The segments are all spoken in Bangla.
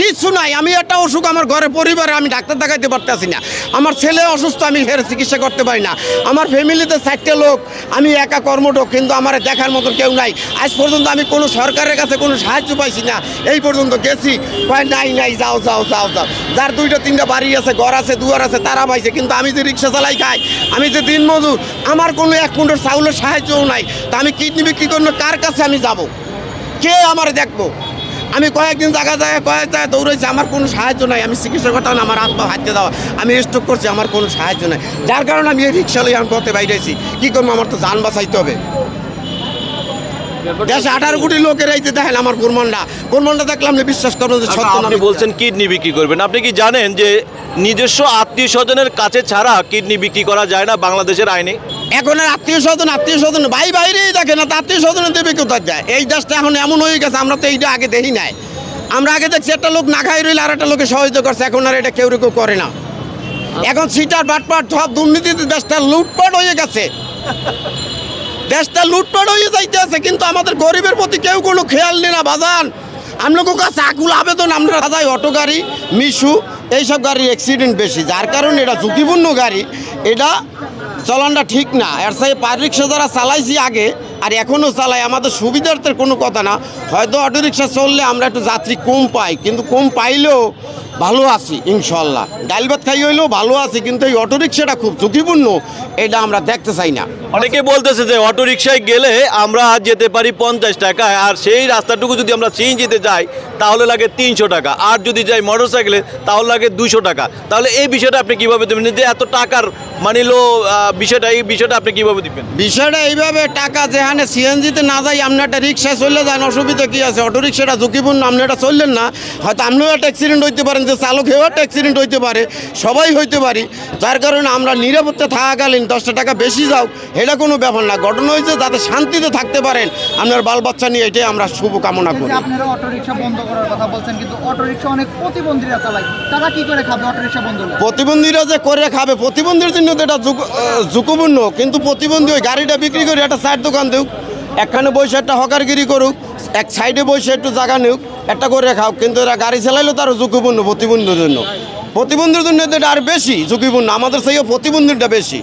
কিছু নাই, আমি একটা অসুখ আমার ঘরে পরিবারে আমি ডাক্তার দেখাইতে পারতেছি না। আমার ছেলে অসুস্থ, আমি ফের চিকিৎসা করতে পারি না। আমার ফ্যামিলিতে চারটে লোক, আমি একা কর্মঠক কিন্তু আমার দেখার মতো কেউ নাই। আজ পর্যন্ত আমি কোনো সরকারের কাছে কোনো সাহায্য পাইছি না। এই পর্যন্ত গেছি, কয়, নাই নাই, যাও যাও যাও যাও। যার দুইটা, তিনটা বাড়ি আছে, ঘর আছে, দুয়ার আছে, তারা পাইছে, কিন্তু আমি যে রিক্সা চালাই খাই, আমি যে দিন মজুর, আমার কোনো এক কুইন্টাল চাউলের সাহায্যও নাই। তা আমি কিডনি বিক্রি করব কার কাছে আমি যাব? কে আমার দেখব? আমি কয়েকদিন জায়গা যায় কয়েক জায়গায় দৌড়েছি আমার কোনো সাহায্য নাই। আমি চিকিৎসা করতাম না আমার আত্মা হাতে দেওয়া আমি স্ট্রোক করছি আমার কোনো সাহায্য নাই। যার কারণে আমি এই রিক্সা লই আমি পথে বাইরেছি কী করব? আমার তো যান বাঁচাইতে হবে। দেশে আঠারো কোটি লোকের এই যে দেখেন আমার গোরমন্ডা গুরমন্ডা দেখলাম বিশ্বাস করবেন যে সত্য না আপনি মিথ্যা। বলছেন কিডনি বিক্রি করবেন। আপনি কি জানেন যে নিজস্ব আত্মীয় স্বজনের কাছে ছাড়া কিডনি বিক্রি করা যায় না বাংলাদেশের আইনে। এখন আত্মীয় স্বজন আত্মীয় স্বজন ভাই বাইরেই দেখে না আত্মীয় স্বজন দেবে কোথায় যায়? এই দেশটা এখন এমন হয়ে গেছে, আমরা তো এইটা আগে দেখি নাই। আমরা আগে দেখছি একটা লোক না খাই রইলে আর একটা লোকে সহযোগিতা করছে, এখন আর এটা কেউ কেউ করে না। এখন সিটার বাটপাট সব দুর্নীতিতে দেশটা লুটপাট হয়ে গেছে। দেশটা লুটপাট হয়ে যাইতে আছে, কিন্তু আমাদের গরিবের প্রতি কেউ কোনো খেয়াল নেই না, বাজান। আমলোকের কাছে আকুল আবেদন আমরা যাই অটো গাড়ি, মিশু এইসব গাড়ির অ্যাক্সিডেন্ট বেশি, যার কারণে এটা ঝুঁকিপূর্ণ গাড়ি, এটা চলানটা ঠিক না। এর সাথে রিক্সা যারা চালাইছি আগে, আর এখনও চালাই, আমাদের সুবিধার্থের কোনো কথা না। হয়তো অটোরিক্সা চললে আমরা একটু যাত্রী কম পাই, কিন্তু কম পাইলেও ভালো আছি ইনশাল্লাহ ডাল ভাত খাই হইলেও ভালো আছি কিন্তু এই অটো রিক্সাটা খুব ঝুঁকিপূর্ণ এটা আমরা দেখতে চাই না। অনেকে বলতেছে যে অটো রিক্সায় গেলে আমরা যেতে পারি পঞ্চাশ টাকায় আর সেই রাস্তাটুকু যদি আমরা সিএনজিতে যাই তাহলে লাগে তিনশো টাকা। আর যদি যাই মোটর সাইকেলে তাহলে লাগে দুশো টাকা। তাহলে এই বিষয়টা আপনি কীভাবে দেবেন? যে এত টাকার মানিলো আহ, বিষয়টা এই বিষয়টা আপনি কীভাবে দিবেন? বিষয়টা এইভাবে টাকা যেখানে সিএনজিতে না যাই আপনি একটা রিক্সায় চললে যান অসুবিধা কী আছে? অটো রিক্সাটা ঝুঁকিপূর্ণ আপনি এটা চললেন না হয়তো আপনিও একটা অ্যাক্সিডেন্ট হইতে পারেন যে চালক হয়েও একটা অ্যাক্সিডেন্ট হইতে পারে সবাই হইতে পারি। যার কারণে আমরা নিরাপত্তা থাকাকালীন দশটা টাকা বেশি যাও এটা কোনো ব্যাপার না। ঘটনা হয়েছে যাতে শান্তিতে থাকতে পারেন। আপনার বাল বাচ্চা নিয়ে এটাই আমরা শুভ কামনা করি। আপনারা অটো রিক্সা বন্ধ করার কথা বলছেন কিন্তু অনেক প্রতিবন্ধীরা চালায়। তারা কি করে খাবে বন্ধ প্রতিবন্ধীরা যে করে খাবে প্রতিবন্ধীর জন্য তো এটা ঝুঁক- ঝুঁকিপূর্ণ। কিন্তু প্রতিবন্ধী ওই গাড়িটা বিক্রি করে একটা চায়ের দোকান দেউক একখানে বসে একটা হকারগিরি করুক এক সাইডে বসে একটু জায়গা নেউক একটা করে খাও কিন্তু এরা গাড়ি চালাইলেও তারও ঝুঁকিপূর্ণ প্রতিবন্ধীর জন্য। প্রতিবন্ধীর জন্য এটা আর বেশি ঝুঁকিপূর্ণ আমাদের সেই প্রতিবন্ধীটা বেশি।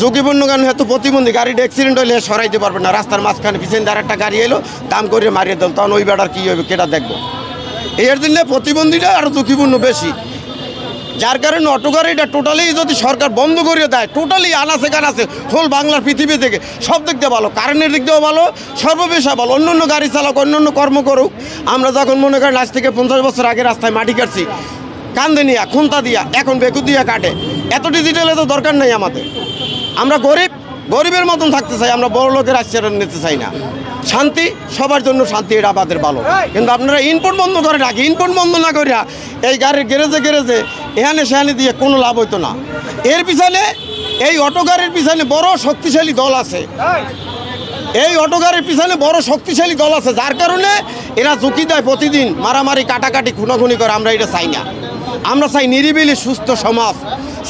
ঝুঁকিপূর্ণ? কারণ হয়তো প্রতিবন্ধী গাড়িটা অ্যাক্সিডেন্ট হলে সরাইতে পারবে না রাস্তার মাঝখানে পিছনে আর একটা গাড়ি এলো দাম করে মারিয়ে দিল তখন ওই বেড়ার কী হবে কেটা দেখব? এর জন্য প্রতিবন্ধীটা আরও ঝুঁকিপূর্ণ বেশি। যার কারণে অটো গাড়িটা টোটালি যদি সরকার বন্ধ করে দেয় টোটালি আনাচে কানাচে হোল বাংলার পৃথিবী থেকে, সব দিক দিয়ে ভালো কারেন্টের দিক দিয়েও ভালো সর্ববেশা ভালো অন্য অন্য গাড়ি চালক অন্য অন্য কর্ম করুক, আমরা যখন মনে করেন আজ থেকে পঞ্চাশ বছর আগে রাস্তায় মাটি কাটছি, কান্দে নিয়া, খুন্তা দিয়া, এখন বেকু দিয়া কাটে, এত ডিজিটালে তো দরকার নেই আমাদের। আমরা গরিব, গরিবের মতন থাকতে চাই, আমরা বড় লোকের আশ্চর্য নিতে চাই না। শান্তি, সবার জন্য শান্তি, এটা আমাদের ভালো। কিন্তু আপনারা ইনপুট বন্ধ করে রাখি ইনপুট বন্ধ না করিয়া এই গাড়ির গ্যারেজে গ্যারেজে এখানে সেখানে দিয়ে কোনো লাভ হইতো না। এর পিছনে এই অটোগারের পিছনে বড় শক্তিশালী দল আছে। এই অটোগারের পিছনে বড় শক্তিশালী দল আছে, যার কারণে এরা ঝুঁকি দেয় প্রতিদিন। মারামারি, কাটাকাটি, খুনাখুনি করে, আমরা এটা চাই না। আমরা চাই নিরিবিলি সুস্থ সমাজ।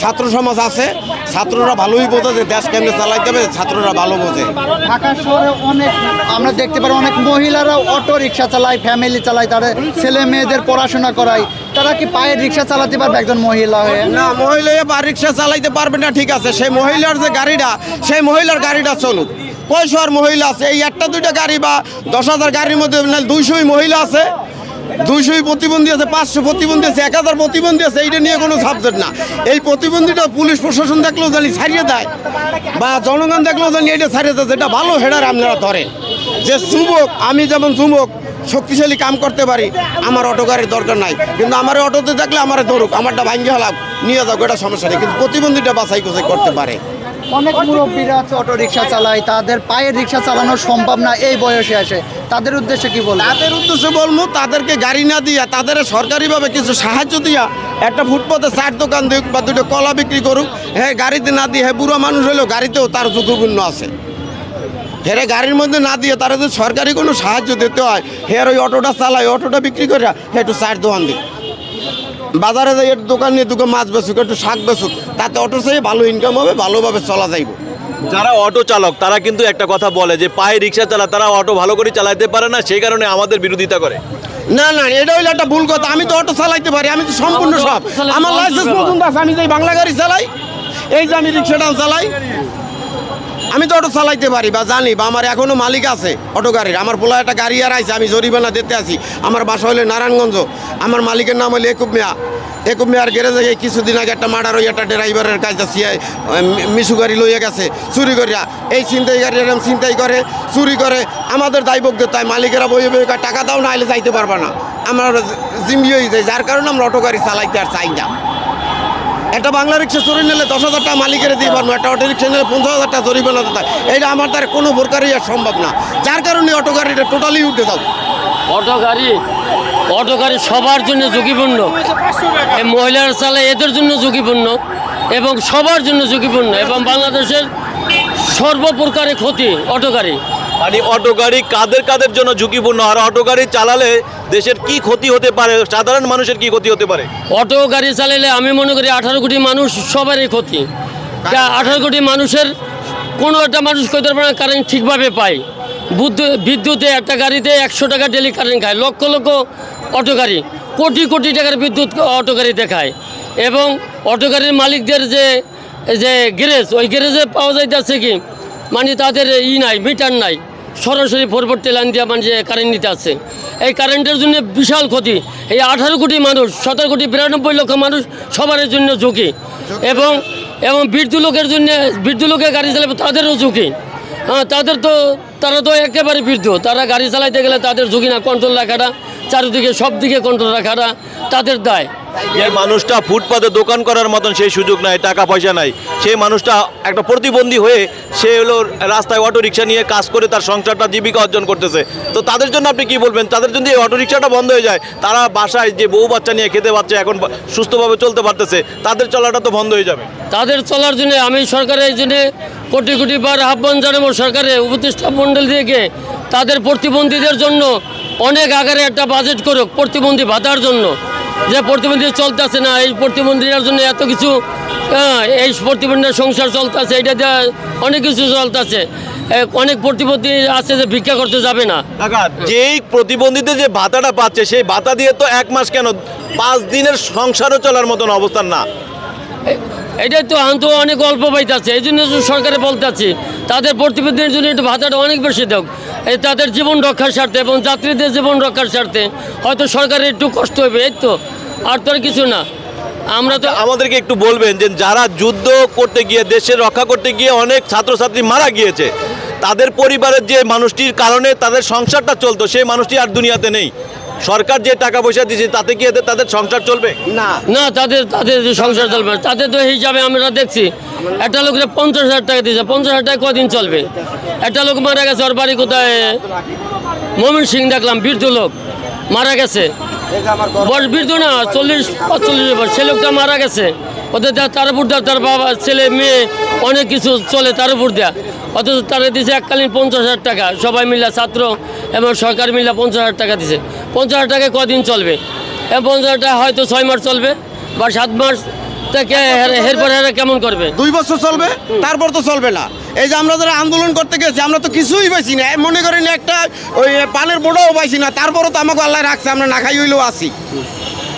ছাত্র সমাজ আছে ছাত্ররা ভালোই বোঝে যে দেশ কেমনে চালাইতে হবে ছাত্ররা ভালো বোঝে। ঢাকা শহরে অনেক আমরা দেখতে পারি অনেক মহিলারা অটো রিক্সা চালায় ফ্যামিলি চালায় তাদের ছেলে মেয়েদের পড়াশোনা করায়। তারা কি পায়ের রিক্সা চালাতে পারবে একজন মহিলা হয়ে? না মহিলা বা রিক্সা চালাইতে পারবে না ঠিক আছে। সেই মহিলার যে গাড়িটা সেই মহিলার গাড়িটা চলুক। আর মহিলা আছে এই একটা দুইটা গাড়ি বা দশ হাজার গাড়ির মধ্যে দুইশোই মহিলা আছে। দুইশোই প্রতিবন্ধী আছে, পাঁচশো প্রতিবন্ধী আছে, এক হাজার প্রতিবন্ধী আছে, এইটা নিয়ে কোনো সাবজেক্ট না। এই প্রতিবন্ধীটা পুলিশ প্রশাসন দেখলেও জানি ছাড়িয়ে দেয়, বা জনগণ দেখলেও জানি এটা ছাড়িয়ে দেয়, যেটা ভালো হেডার আপনারা ধরেন যে যুবক, আমি যেমন যুবক, শক্তিশালী কাম করতে পারি, আমার অটো গাড়ির দরকার নাই। কিন্তু আমার অটোতে দেখলে আমার ধরুক, আমারটা ভাঙ্গি হলাম নিয়ে যাও এটা সমস্যা নেই। কিন্তু প্রতিবন্ধীটা বাছাই কোথায় করতে পারে। অনেক মুরব্বীরা অটো রিক্সা চালায়, তাদের পায়ের রিক্সা চালানো সম্ভব না, এই বয়সে আসে। তাদের উদ্দেশ্যে কি বলব? তাদের উদ্দেশ্যে বলব, তাদেরকে গাড়ি না দিয়া, তাদের সরকারিভাবে কিছু সাহায্য দিয়া একটা ফুটপাতে চার দোকান দিক বা দুটো কলা বিক্রি করুক। হ্যাঁ গাড়িতে না দিয়ে হ্যাঁ বুড়ো মানুষ হলেও গাড়িতেও তার ঝুঁকিপূর্ণ আছে। হেরে গাড়ির মধ্যে না দিয়ে তারা যদি সরকারি কোনো সাহায্য দিতে হয় হের ওই অটোটা চালায়, অটোটা বিক্রি করে হ্যাঁ একটু চার দোকান দিক। বাজারে যাই একটু দোকান নিয়ে দুটো মাছ বেচুক একটু শাক বেচুক তাতে অটো চাই ভালো ইনকাম হবে ভালোভাবে চলা যাইব। যারা অটো চালক তারা কিন্তু একটা কথা বলে যে পায়ে রিক্সা চালা তারা অটো ভালো করে চালাতে পারে না সেই কারণে আমাদের বিরোধিতা করে। না না এটা হইল একটা ভুল কথা আমি তো অটো চালাইতে পারি আমি তো সম্পূর্ণ সব আমার লাইসেন্স পর্যন্ত আছে আমি যে বাংলা গাড়ি চালাই এই যে আমি রিক্সাটাও চালাই আমি তো অটো চালাইতে পারি বা জানি বা আমার এখনও মালিক আছে অটো গাড়ির। আমার পোলা একটা গাড়ি আর আইছে আমি জরিমানা দিতে আছি। আমার বাসা হলে নারায়ণগঞ্জ। আমার মালিকের নাম হলো একুব মিয়া। একুব মিয়ার গ্যারেজে কিছুদিন আগে একটা মার্ডার ওই একটা ড্রাইভারের কাজ সিয়ে মিশু গাড়ি লইয়া গেছে, চুরি করিয়া। এই ছিনতাই গাড়ি এরকম ছিনতাই করে, চুরি করে। আমাদের দায়বদ্ধ, তাই মালিকেরা বই বই টাকা দাও না আইলে যাইতে পারবা না। আমার জিম্মি হয়ে যায় যার কারণে আমরা অটো গাড়ি চালাইতে আর চাই না। একটা বাংলা রিক্সা চুরি নিলে দশ হাজার টাকা মালিকের দিয়ে পারব একটা অটো রিক্সা নিলে পঞ্চাশ হাজার টাকা জরিমানা দিতে এইটা আমার দ্বারা কোনো প্রকারই আর সম্ভব না। যার কারণে অটো গাড়িটা টোটালি উঠে যাও অটো গাড়ি অটো গাড়ি সবার জন্য ঝুঁকিপূর্ণ। এই মহিলারা চালায় এদের জন্য ঝুঁকিপূর্ণ এবং সবার জন্য ঝুঁকিপূর্ণ এবং বাংলাদেশের সর্বপ্রকারে ক্ষতি অটো গাড়ি। মানে অটো গাড়ি কাদের কাদের জন্য ঝুঁকিপূর্ণ? আর অটো গাড়ি চালালে দেশের কি ক্ষতি হতে পারে? সাধারণ মানুষের কি ক্ষতি হতে পারে? অটো গাড়ি চালালে আমি মনে করি আঠারো কোটি মানুষ সবারই ক্ষতি। আঠারো কোটি মানুষের কোনো একটা মানুষ করতে পারে না, কারেন্ট ঠিকভাবে পায়। বিদ্যুতে একটা গাড়িতে একশো টাকা ডেলি কারেন্ট খায়, লক্ষ লক্ষ অটো গাড়ি, কোটি কোটি টাকার বিদ্যুৎ অটো গাড়িতে খায়। এবং অটো গাড়ির মালিকদের যে যে গ্যারেজ, ওই গ্যারেজে পাওয়া যাইতেছে কি মানে তাদের ই নাই মিটার নাই। সরাসরি ফোরপোর্টে লাইন দিয়ে মানে যে কারেন্ট নিতে আসছে। এই কারেন্টের জন্য বিশাল ক্ষতি। এই আঠারো কোটি মানুষ, সতেরো কোটি বিরানব্বই লক্ষ মানুষ সবার জন্য ঝুঁকি। এবং এবং বৃদ্ধ লোকের জন্য, বৃদ্ধ লোকের গাড়ি চালাবে, তাদেরও ঝুঁকি। হ্যাঁ তাদের তো, তারা তো একেবারে বৃদ্ধ। তারা গাড়ি চালাইতে গেলে তাদের ঝুঁকি না কন্ট্রোল রাখাটা, চারিদিকে সব দিকে কন্ট্রোল রাখাটা তাদের দায়। যে মানুষটা ফুটপাতে দোকান করার মতন সেই সুযোগ নাই, টাকা পয়সা নাই। সেই মানুষটা একটা প্রতিবন্ধী হয়ে সে হলো রাস্তায় অটো রিক্সা নিয়ে কাজ করে তার সংসারটা জীবিকা অর্জন করতেছে। তো তাদের জন্য আপনি কি বলবেন? তাদের যদি এই অটো রিক্সাটা বন্ধ হয়ে যায়। তারা বাসায় যে বউ বাচ্চা নিয়ে খেতে পারছে, এখন সুস্থভাবে চলতে পারতেছে, তাদের চলাটা তো বন্ধ হয়ে যাবে। তাদের চলার জন্য আমি সরকারের এই জন্য কোটি কোটি বার আহ্বান জানাব সরকারের উপদেষ্টা মণ্ডল থেকে তাদের প্রতিবন্ধীদের জন্য অনেক আগারে একটা বাজেট করুক, প্রতিবন্ধী ভাতার জন্য। যে প্রতিবন্ধী চলতেছে না এই প্রতিবন্ধীদের জন্য এত কিছু হ্যাঁ, এই প্রতিবন্ধীর সংসার চলতেছে এটা অনেক কিছু চলতেছে। অনেক প্রতিবন্ধী আছে যে ভিক্ষা করতে যাবে না। যেই প্রতিবন্ধীদের যে ভাতাটা পাচ্ছে সেই ভাতা দিয়ে তো এক মাস কেন? পাঁচ দিনের সংসারও চলার মতন অবস্থান না। এটাই তো আন্ত অনেক অল্প পাইতেছে এই জন্য সরকারে বলতে আছি তাদের প্রতিবেদনের জন্য একটু ভাতাটা অনেক বেশি দেখ। তাদের জীবন রক্ষার স্বার্থে এবং যাত্রীদের জীবন রক্ষার স্বার্থে হয়তো সরকারের একটু কষ্ট হবে এই তো। আর তো আর কিছু না। আমরা তো আমাদেরকে একটু বলবেন যে যারা যুদ্ধ করতে গিয়ে দেশের রক্ষা করতে গিয়ে অনেক ছাত্রছাত্রী মারা গিয়েছে তাদের পরিবারের যে মানুষটির কারণে তাদের সংসারটা চলতো সেই মানুষটি আর দুনিয়াতে নেই। সরকার যে টাকা পয়সা দিয়েছে তাতে কি এদের তাদের সংসার চলবে? না। না তাদের তাদের যে সংসার চলবে না, তাদের তো হিসাবে আমরা দেখছি একটা লোকের পঞ্চাশ হাজার টাকা দিয়েছে পঞ্চাশ হাজার টাকা কদিন চলবে? একটা লোক মারা গেছে, ওর বাড়ি কোথায়? মমিন সিং দেখলাম, বৃদ্ধ লোক মারা গেছে। বয়স বৃদ্ধ না, চল্লিশ পঁচল্লিশ বছর সে লোকটা মারা গেছে। ওদের তার উপর দেয়া তার বাবা, ছেলে, মেয়ে, অনেক কিছু চলে তার উপর দেয়া। অথচ তারা দিছে এককালীন পঞ্চাশ হাজার টাকা। সবাই মিলে ছাত্র এবং সরকার মিলে পঞ্চাশ হাজার টাকা দিছে। পঞ্চাশ হাজার টাকা কদিন চলবে? এবং পঞ্চাশ হাজার টাকা হয়তো ছয় মাস চলবে বা সাত মাস। থেকে এরপর হেরা কেমন করবে? দুই বছর চলবে, তারপর তো চলবে না। এই যে আমরা যারা আন্দোলন করতে গেছি আমরা তো কিছুই পাইছি না। মনে করেন একটা ওই পানের বোড়াও পাইছি না তারপরও তো আমাকে আল্লাহ রাখছে আমরা না খাই হইলেও আসি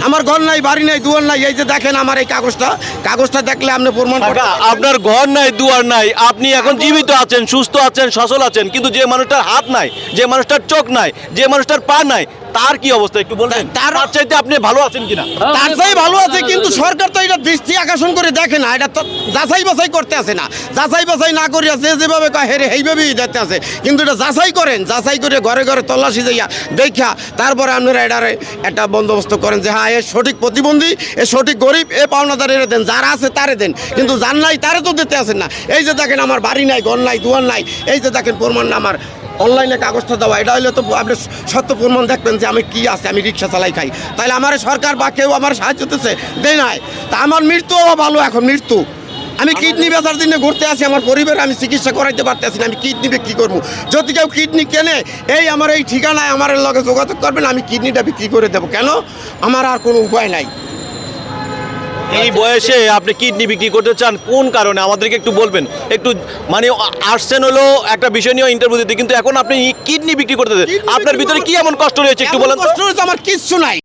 আমার ঘর নাই বাড়ি নাই দুয়ার নাই এই যে দেখেন আমার এই কাগজটা কাগজটা দেখলে আপনি প্রমাণ আপনার ঘর নাই দুয়ার নাই আপনি এখন জীবিত আছেন সুস্থ আছেন সচল আছেন কিন্তু যে মানুষটার হাত নাই যে মানুষটার চোখ নাই যে মানুষটার পা নাই তার কি অবস্থা একটু বলবেন? তার- চাইতে আপনি ভালো আছেন কিনা? তার চাই ভালো আছে কিন্তু সরকার তো এটা দৃষ্টি আকর্ষণ করে দেখে না। এটা তো যাচাই বাছাই করতে আসে না। যাচাই বাছাই না করিয়া আছে যেভাবে কয় হেরে সেইভাবেই দেখতে আছে কিন্তু এটা যাচাই করেন যাচাই করে ঘরে ঘরে তল্লাশি যাইয়া দেখা তারপরে আপনারা এটারে একটা বন্দোবস্ত করেন যে হ্যাঁ এ সঠিক প্রতিবন্ধী এ সঠিক গরিব এ পাওনাদার এরে দেন যারা আছে তারে দেন। কিন্তু যার নাই তারে তো দিতে আসেন না। এই যে দেখেন আমার বাড়ি নাই ঘর নাই দুয়ার নাই এই যে দেখেন প্রমাণ না আমার অনলাইনে কাগজটা দেওয়া এটা হলে তো আপনি সত্য প্রমাণ দেখবেন যে আমি কি আছে আমি রিক্সা চালাই খাই। তাহলে আমার সরকার বা কেউ আমার সাহায্য দিতেছে? দেয় নাই। তা আমার মৃত্যুও ভালো এখন মৃত্যু। আমি কিডনি বেচার দিনে ঘুরতে আসি আমার পরিবারে আমি চিকিৎসা করাইতে পারতেছি না আমি কিডনি বিক্রি করব। যদি কেউ কিডনি কেনে এই আমার এই ঠিকানায় আমার লগে যোগাযোগ করবেন আমি কিডনিটা বিক্রি করে দেবো। কেন? আমার আর কোনো উপায় নাই। এই বয়সে আপনি কিডনি বিক্রি করতে চান কোন কারণে? আমাদেরকে একটু বলবেন। একটু মানে আসছেন হলো একটা বিষয় নিয়ে ইন্টারভিউ দিতে কিন্তু এখন আপনি কিডনি বিক্রি করতে আপনার ভিতরে কি এমন কষ্ট রয়েছে একটু বলেন কষ্ট আমার কিচ্ছু নাই।